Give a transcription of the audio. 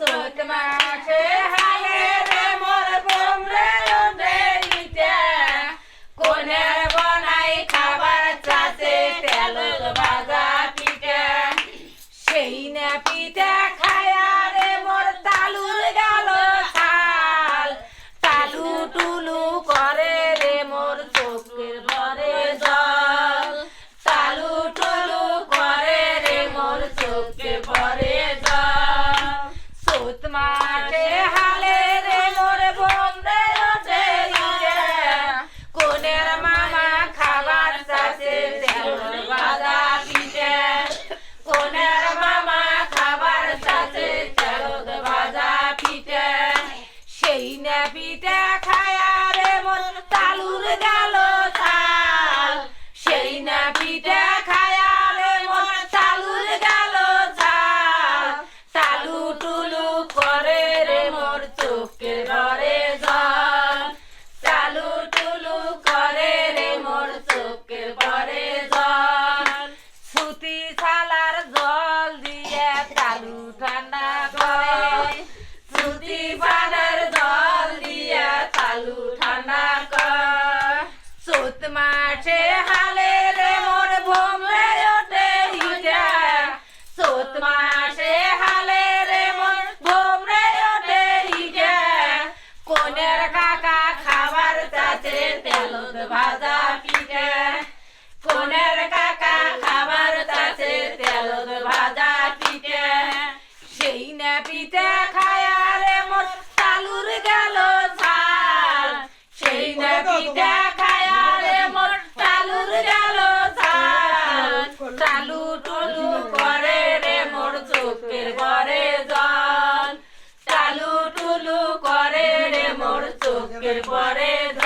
สูตรมา দেখায় রে মন তালুর গাল ভূত মাসে হালে রে মোর ভোমরে ওঠে হিটা সোত মাঠে হালে রে মোর ভোমরে ওঠে কনের কোনের কাকা খাবার চাচে তেল ভাজা পিঠে। কনের কাকা খাবার চাচে তেল ভাজা পিঠে। সেই না পিঠে good what is